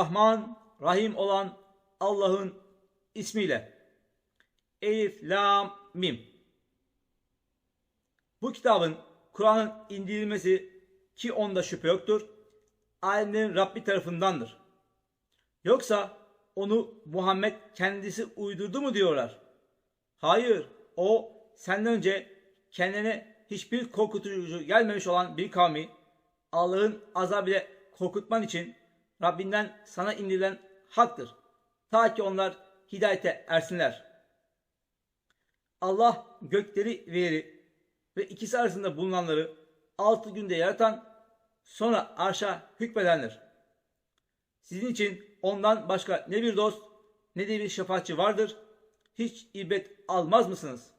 Rahman, Rahim olan Allah'ın ismiyle. Elif, Lam, Mim. Bu kitabın Kur'an'ın indirilmesi ki onda şüphe yoktur. Alemlerin Rabbi tarafındandır. Yoksa onu Muhammed kendisi uydurdu mu diyorlar. Hayır, o senden önce kendine hiçbir korkutucu gelmemiş olan bir kavmi Allah'ın azabıyla korkutman için Rabbinden sana indirilen haktır. Ta ki onlar hidayete ersinler. Allah gökleri ve yeri ve ikisi arasında bulunanları altı günde yaratan sonra arşa hükmedendir. Sizin için ondan başka ne bir dost ne de bir şefaatçi vardır. Hiç ibret almaz mısınız?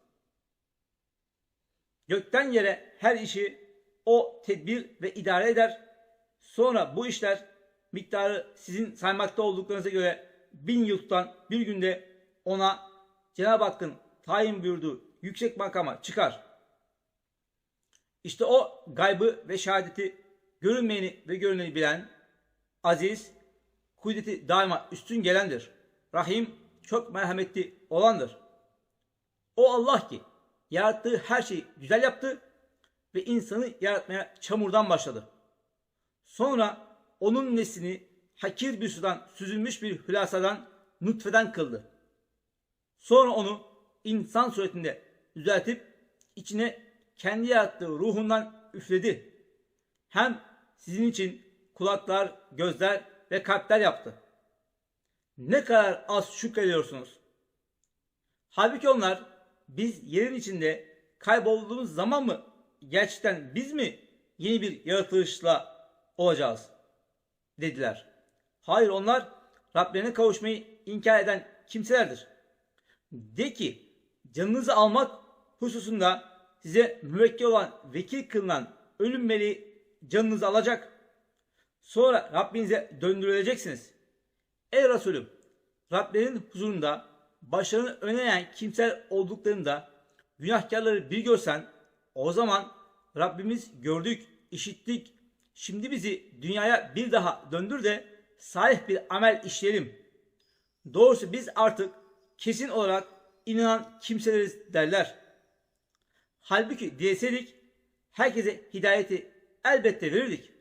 Gökten yere her işi o tedbir ve idare eder. Sonra bu işler miktarı sizin saymakta olduklarınıza göre bin yıl tutan bir günde ona Cenab-ı Hakk'ın tayin buyurduğu yüksek makama çıkar. İşte o gaybı ve şehadeti görünmeyeni ve görüneni bilen, aziz, kudreti daima üstün gelendir. Rahim, çok merhametli olandır. O Allah ki yarattığı her şeyi güzel yaptı ve insanı yaratmaya çamurdan başladı. Sonra onun neslini hakir bir sudan süzülmüş bir hülasadan nutfeden kıldı. Sonra onu insan suretinde düzeltip içine kendi yarattığı ruhundan üfledi. Hem sizin için kulaklar, gözler ve kalpler yaptı. Ne kadar az şükrediyorsunuz. Halbuki onlar biz yerin içinde kaybolduğumuz zaman mı gerçekten biz mi yeni bir yaratılışla olacağız dediler. Hayır onlar Rablerine kavuşmayı inkar eden kimselerdir. De ki canınızı almak hususunda size müvekkil olan vekil kılınan ölüm meleği canınızı alacak. Sonra Rabbinize döndürüleceksiniz. Ey Resulüm Rablerinin huzurunda başlarını öne kimseler olduklarında günahkarları bir görsen o zaman Rabbimiz gördük, işittik. Şimdi bizi dünyaya bir daha döndür de salih bir amel işleyelim. Doğrusu biz artık kesin olarak inanan kimseleriz derler. Halbuki dileseydik herkese hidayeti elbette verirdik.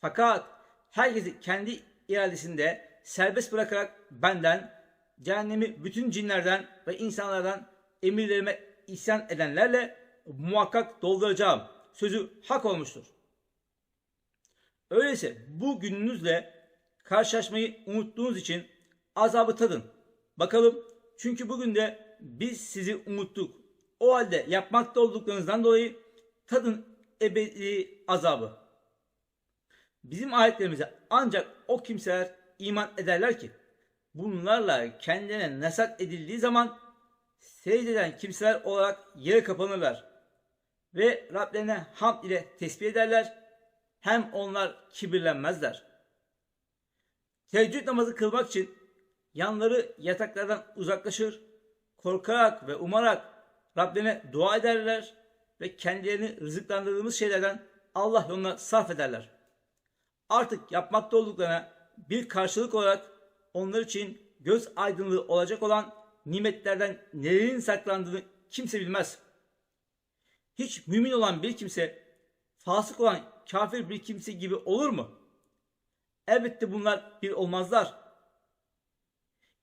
Fakat herkesi kendi iradesinde serbest bırakarak benden, cehennemi bütün cinlerden ve insanlardan emirlerime isyan edenlerle muhakkak dolduracağım. Sözü hak olmuştur. Öyleyse bu gününüzle karşılaşmayı unuttuğunuz için azabı tadın. Bakalım çünkü bugün de biz sizi unuttuk. O halde yapmakta olduklarınızdan dolayı tadın ebedi azabı. Bizim ayetlerimize ancak o kimseler iman ederler ki bunlarla kendine nesat edildiği zaman secdeden kimseler olarak yere kapanırlar ve Rablerine hamd ile tesbih ederler hem onlar kibirlenmezler. Teheccüd namazı kılmak için yanları yataklardan uzaklaşır, korkarak ve umarak Rablerine dua ederler ve kendilerini rızıklandırdığımız şeylerden Allah yoluna sarf ederler. Artık yapmakta olduklarına bir karşılık olarak onlar için göz aydınlığı olacak olan nimetlerden nelerin saklandığını kimse bilmez. Hiç mümin olan bir kimse fasık olan kafir bir kimse gibi olur mu? Elbette bunlar bir olmazlar.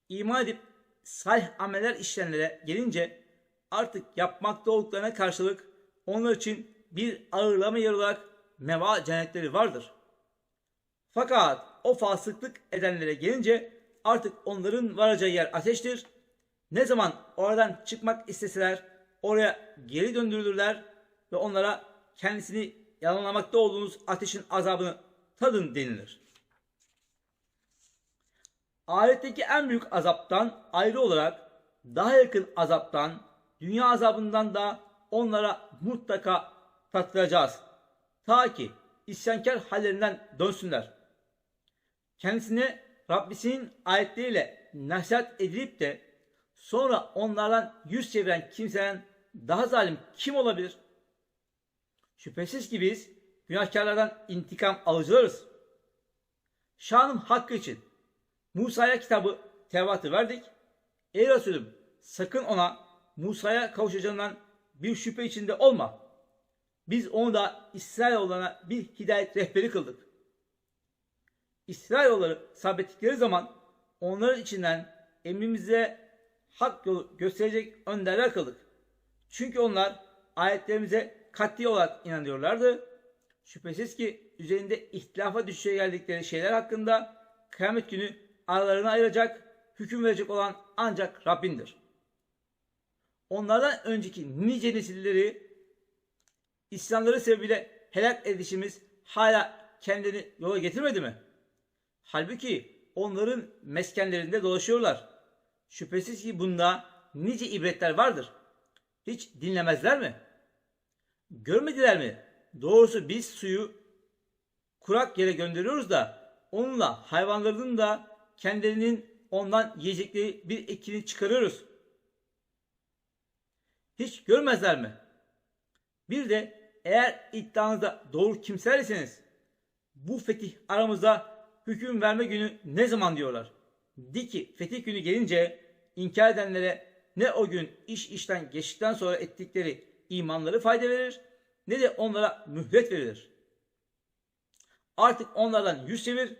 İman edip salih ameller işleyenlere gelince artık yapmakta olduklarına karşılık onlar için bir ağırlama yer olarak meva cennetleri vardır. Fakat o fasıklık edenlere gelince artık onların varacağı yer ateştir. Ne zaman oradan çıkmak isteseler oraya geri döndürülürler ve onlara kendisini yalanlamakta olduğunuz ateşin azabını tadın denilir. Ayetteki en büyük azaptan ayrı olarak daha yakın azaptan, dünya azabından da onlara mutlaka tattıracağız. Ta ki isyankar hallerinden dönsünler. Kendisine Rabbisinin ayetleriyle nasihat edilip de sonra onlardan yüz çeviren kimseden daha zalim kim olabilir? Şüphesiz ki biz günahkarlardan intikam alıcılarız. Şanım hakkı için Musa'ya kitabı Tevrat'ı verdik. Ey Resulüm sakın ona Musa'ya kavuşacağından bir şüphe içinde olma. Biz onu da İsrailoğullarına bir hidayet rehberi kıldık. İsrailoğulları sabrettikleri zaman onların içinden emrimize hak yolu gösterecek önderler kıldık. Çünkü onlar ayetlerimize katli olarak inanıyorlardı. Şüphesiz ki üzerinde ihtilafa düşüşe geldikleri şeyler hakkında kıyamet günü aralarını ayıracak, hüküm verecek olan ancak Rabbindir. Onlardan önceki nice nesilleri İslamları sebebiyle helak edişimiz hala kendini yola getirmedi mi? Halbuki onların meskenlerinde dolaşıyorlar. Şüphesiz ki bunda nice ibretler vardır. Hiç dinlemezler mi? Görmediler mi? Doğrusu biz suyu kurak yere gönderiyoruz da onunla hayvanların da kendilerinin ondan yiyecekleri bir ekini çıkarıyoruz. Hiç görmezler mi? Bir de eğer iddianızda doğru kimseler iseniz bu fetih aramızda hüküm verme günü ne zaman diyorlar. De ki fetih günü gelince inkar edenlere ne o gün iş işten geçtikten sonra ettikleri imanları fayda verir ne de onlara mühlet verilir. Artık onlardan yüz çevir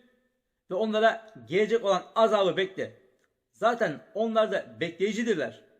ve onlara gelecek olan azabı bekle. Zaten onlar da bekleyicidirler.